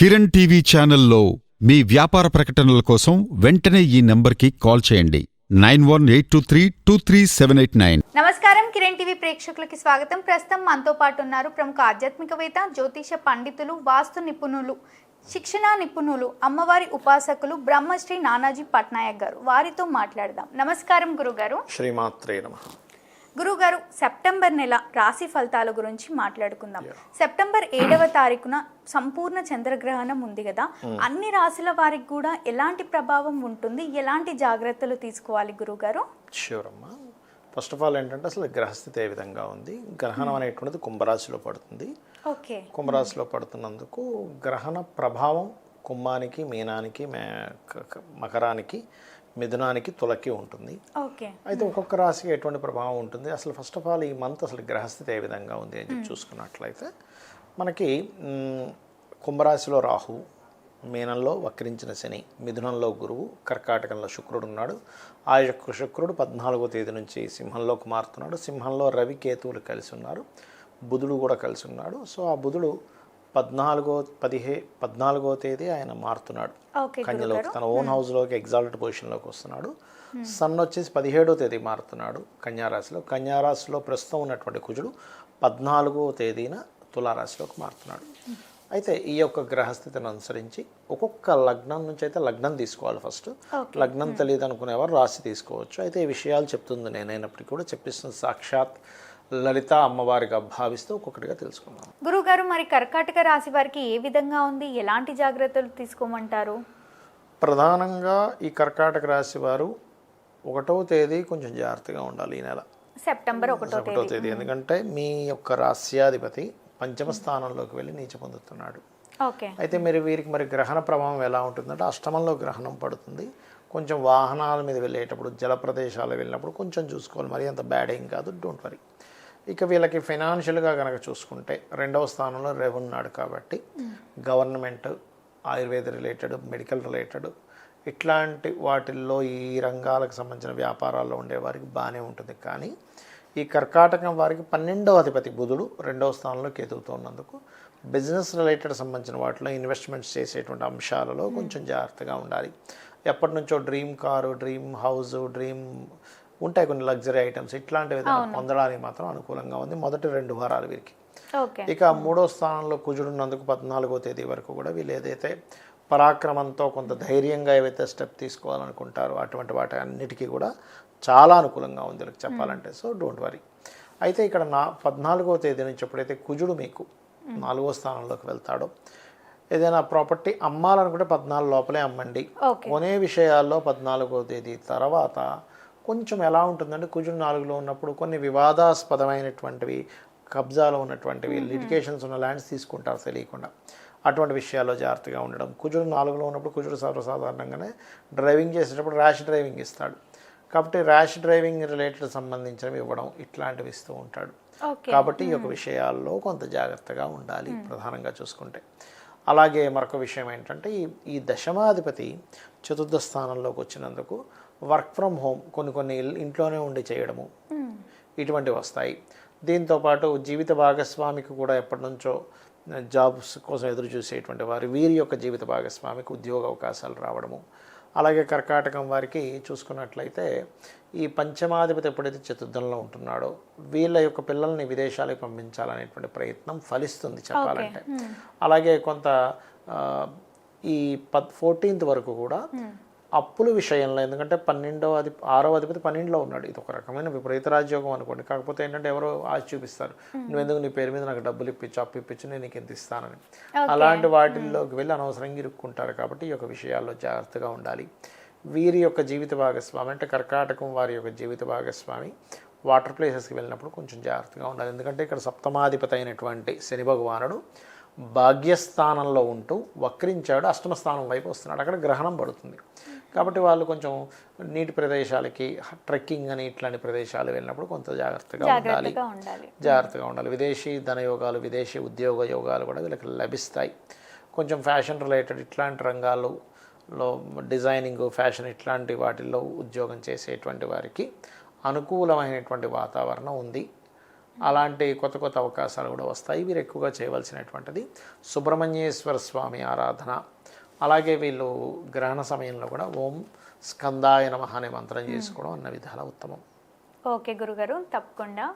Kiran TV ఛానల్లో మీ వ్యాపార ప్రకటనల కోసం వెంటనే ఈ నంబర్కి కాల్ చేయండి. Nine one eight two three two three seven eight nine. నమస్కారం. కిరణ్ టీవీ ప్రేక్షకులకి స్వాగతం. ప్రస్తుతం మనతో పాటు ఉన్నారు ప్రముఖ ఆధ్యాత్మికవేత్త జ్యోతిష పండితులు వాస్తు నిపుణులు శిక్షణ నిపుణులు అమ్మవారి ఉపాసకులు బ్రహ్మశ్రీ నానాజీ పట్నాయక్ గారు. వారితో మాట్లాడదాం. నమస్కారం గురుగారు. శ్రీమాత్రే నమ. గురుగారు సెప్టెంబర్ నెల రాశి ఫలితాల గురించి మాట్లాడుకుందాం. సెప్టెంబర్ ఏడవ తారీఖున సంపూర్ణ చంద్రగ్రహణం ఉంది కదా. అన్ని రాశుల వారికి కూడా ఎలాంటి ప్రభావం ఉంటుంది? ఎలాంటి జాగ్రత్తలు తీసుకోవాలి గురుగారు? ష్యూర్ అమ్మా. ఫస్ట్ ఆఫ్ ఆల్ ఏంటంటే అసలు గ్రహస్థితి ఏ విధంగా ఉంది? గ్రహణం అనేటువంటిది కుంభరాశిలో పడుతుంది. ఓకే. కుంభరాశిలో పడుతున్నందుకు గ్రహణ ప్రభావం కుంభానికి మీనానికి మకరానికి మిథునానికి తులకి ఉంటుంది. ఓకే. అయితే ఒక్కొక్క రాశికి ఎటువంటి ప్రభావం ఉంటుంది? అసలు ఫస్ట్ ఆఫ్ ఆల్ ఈ మంత్ అసలు గ్రహస్థితి ఏ విధంగా ఉంది అని చెప్పి చూసుకున్నట్లయితే మనకి కుంభరాశిలో రాహు మీనంలో వక్రించిన శని మిథునంలో గురువు కర్కాటకంలో శుక్రుడు ఉన్నాడు. ఆ యొక్క శుక్రుడు పద్నాలుగో తేదీ నుంచి సింహంలోకి మారుతున్నాడు సింహంలో రవి కేతువులు కలిసి ఉన్నారు. బుధుడు కూడా కలిసి ఉన్నాడు. సో ఆ బుధుడు పద్నాలుగో పదిహే పద్నాలుగో తేదీ ఆయన మారుతున్నాడు. కన్యలోకి తన ఓన్ హౌస్లోకి ఎగ్జాల్ట్ పొజిషన్లోకి వస్తున్నాడు. సన్ వచ్చేసి పదిహేడో తేదీ మారుతున్నాడు కన్యారాశిలో. కన్యారాశిలో ప్రస్తుతం ఉన్నటువంటి కుజుడు పద్నాలుగో తేదీన తులారాశిలోకి మారుతున్నాడు. అయితే ఈ యొక్క గ్రహస్థితిని అనుసరించి ఒక్కొక్క లగ్నం నుంచి అయితే లగ్నం తీసుకోవాలి ఫస్ట్. లగ్నం తెలియదు అనుకునేవారు రాశి తీసుకోవచ్చు. అయితే ఈ విషయాలు చెప్తుంది నేనైనప్పటికీ కూడా చెప్పిస్తుంది. సాక్షాత్ లలిత అమ్మవారిగా భావిస్తూ ఒక్కొక్కటిగా తెలుసుకుందాం. గురుగారు మరి కర్కాటక రాశి వారికి ఏ విధంగా ఉంది? ఎలాంటి జాగ్రత్తలు తీసుకోమంటారు? ప్రధానంగా ఈ కర్కాటక రాశి వారు ఒకటో తేదీ కొంచెం జాగ్రత్తగా ఉండాలి ఈ నెల. సెప్టెంబర్ ఒకటో తేదీ. ఎందుకంటే మీ యొక్క రాస్యాధిపతి పంచమ స్థానంలోకి వెళ్ళి నీచ పొందుతున్నాడు. ఓకే. అయితే మీరు వీరికి మరి గ్రహణ ప్రభావం ఎలా ఉంటుందంటే అష్టమంలో గ్రహణం పడుతుంది. కొంచెం వాహనాల మీద వెళ్ళేటప్పుడు జల ప్రదేశాలు వెళ్ళినప్పుడు కొంచెం చూసుకోవాలి. మరి అంత బ్యాడ్ ఏం కాదు. డోంట్ వరీ ఇక వీళ్ళకి ఫైనాన్షియల్గా కనుక చూసుకుంటే రెండవ స్థానంలో రేవ్ ఉన్నాడు కాబట్టి government Ayurveda related medical related ఇట్లాంటి వాటిల్లో ఈ రంగాలకు సంబంధించిన వ్యాపారాల్లో ఉండే వారికి బాగానే ఉంటుంది. కానీ ఈ కర్కాటకం వారికి పన్నెండవ అధిపతి బుధుడు రెండవ స్థానంలో కేతువుతో ఉన్నందుకు బిజినెస్ రిలేటెడ్ సంబంధించిన వాటిలో ఇన్వెస్ట్మెంట్స్ చేసేటువంటి అంశాలలో కొంచెం జాగ్రత్తగా ఉండాలి. ఎప్పటి నుంచో dream car dream house dream ఉంటాయి కొన్ని లగ్జరీ ఐటమ్స్. ఇట్లాంటివి పొందడానికి మాత్రం అనుకూలంగా ఉంది. మొదటి రెండు వారాలు వీరికి. ఇక మూడో స్థానంలో కుజుడున్నందుకు పద్నాలుగో తేదీ వరకు కూడా వీళ్ళు ఏదైతే పరాక్రమంతో కొంత ధైర్యంగా ఏవైతే స్టెప్ తీసుకోవాలనుకుంటారో అటువంటి వాటి అన్నిటికీ కూడా చాలా అనుకూలంగా ఉంది వీళ్ళకి చెప్పాలంటే. సో డోంట్ వరీ అయితే ఇక్కడ నా పద్నాలుగో తేదీ నుంచి ఎప్పుడైతే కుజుడు మీకు నాలుగో స్థానంలోకి వెళ్తాడో ఏదైనా ప్రాపర్టీ అమ్మాలనుకుంటే పద్నాలుగు లోపలే అమ్మండి. కొనే విషయాల్లో పద్నాలుగో తేదీ తర్వాత కొంచెం ఎలా ఉంటుందంటే కుజుడు నాలుగులో ఉన్నప్పుడు కొన్ని వివాదాస్పదమైనటువంటివి కబ్జాలో ఉన్నటువంటివి లిటికేషన్స్ ఉన్న ల్యాండ్స్ తీసుకుంటారు తెలియకుండా. అటువంటి విషయాల్లో జాగ్రత్తగా ఉండడం. కుజుడు నాలుగులో ఉన్నప్పుడు కుజుడు సర్వసాధారణంగానే డ్రైవింగ్ చేసేటప్పుడు ర్యాష్ డ్రైవింగ్ ఇస్తాడు. కాబట్టి ర్యాష్ డ్రైవింగ్ రిలేటెడ్ సంబంధించినవి ఇవ్వడం ఇట్లాంటివి ఇస్తూ ఉంటాడు. కాబట్టి ఈ యొక్క విషయాల్లో కొంత జాగ్రత్తగా ఉండాలి ప్రధానంగా చూసుకుంటే. అలాగే మరొక విషయం ఏంటంటే ఈ ఈ దశమాధిపతి చతుర్థ స్థానంలోకి వచ్చినందుకు వర్క్ ఫ్రమ్ హోమ్ కొన్ని కొన్ని ఇంట్లోనే ఉండి చేయడము. ఇటువంటివి వస్తాయి. దీంతోపాటు జీవిత భాగస్వామికి కూడా ఎప్పటి నుంచో జాబ్స్ కోసం ఎదురు చూసేటువంటి వారు వీరి యొక్క జీవిత భాగస్వామికి ఉద్యోగ అవకాశాలు రావడము. అలాగే కర్కాటకం వారికి చూసుకున్నట్లయితే ఈ పంచమాధిపతి ఎప్పుడైతే చతుర్థంలో ఉంటున్నాడో వీళ్ళ యొక్క పిల్లల్ని విదేశాలకు పంపించాలనేటువంటి ప్రయత్నం ఫలిస్తుంది చెప్పాలంటే. అలాగే కొంత ఈ పద్ ఫోర్టీన్త్ వరకు కూడా అప్పుల విషయంలో ఎందుకంటే పన్నెండవ అధి ఆరవ అధిపతి పన్నెండులో ఉన్నాడు. ఇది ఒక రకమైన విపరీత రాజ్యోగం అనుకోండి. కాకపోతే ఏంటంటే ఎవరో ఆశ చూపిస్తారు. నువ్వెందుకు నీ పేరు మీద నాకు డబ్బులు ఇప్పించు అప్పు ఇప్పించు నేను నీకు ఎంత ఇస్తానని. అలాంటి వాటిల్లోకి వెళ్ళి అనవసరంగా ఇరుక్కుంటారు కాబట్టి ఈ యొక్క విషయాల్లో జాగ్రత్తగా ఉండాలి. వీరి యొక్క జీవిత భాగస్వామి అంటే కర్కాటకం వారి యొక్క జీవిత భాగస్వామి వాటర్ ప్లేసెస్కి వెళ్ళినప్పుడు కొంచెం జాగ్రత్తగా ఉండాలి. ఎందుకంటే ఇక్కడ సప్తమాధిపతి అయినటువంటి శని భగవానుడు భాగ్యస్థానంలో ఉంటూ వక్రించాడు అష్టమ స్థానం వైపు వస్తున్నాడు. అక్కడ గ్రహణం పడుతుంది. కాబట్టి వాళ్ళు కొంచెం నీటి ప్రదేశాలకి ట్రెక్కింగ్ అని ఇట్లాంటి ప్రదేశాలు వెళ్ళినప్పుడు కొంత జాగ్రత్తగా ఉండాలి. జాగ్రత్తగా ఉండాలి. విదేశీ ధనయోగాలు విదేశీ ఉద్యోగ యోగాలు కూడా వీళ్ళకి లభిస్తాయి. కొంచెం ఫ్యాషన్ రిలేటెడ్ ఇట్లాంటి రంగాల్లో డిజైనింగ్ ఫ్యాషన్ ఇట్లాంటి వాటిల్లో ఉద్యోగం చేసేటువంటి వారికి అనుకూలమైనటువంటి వాతావరణం ఉంది. అలాంటి కొత్త కొత్త అవకాశాలు కూడా వస్తాయి. వీరు ఎక్కువగా చేయవలసినటువంటిది సుబ్రహ్మణ్యేశ్వర స్వామి ఆరాధన అలాగే వీళ్ళు గ్రహణ సమయంలో కూడా ఓం స్కందాయ నమః అనే మంత్రం చేసుకోవడం అన్న విధాల ఉత్తమం. ఓకే గురుగారు తప్పకుండా.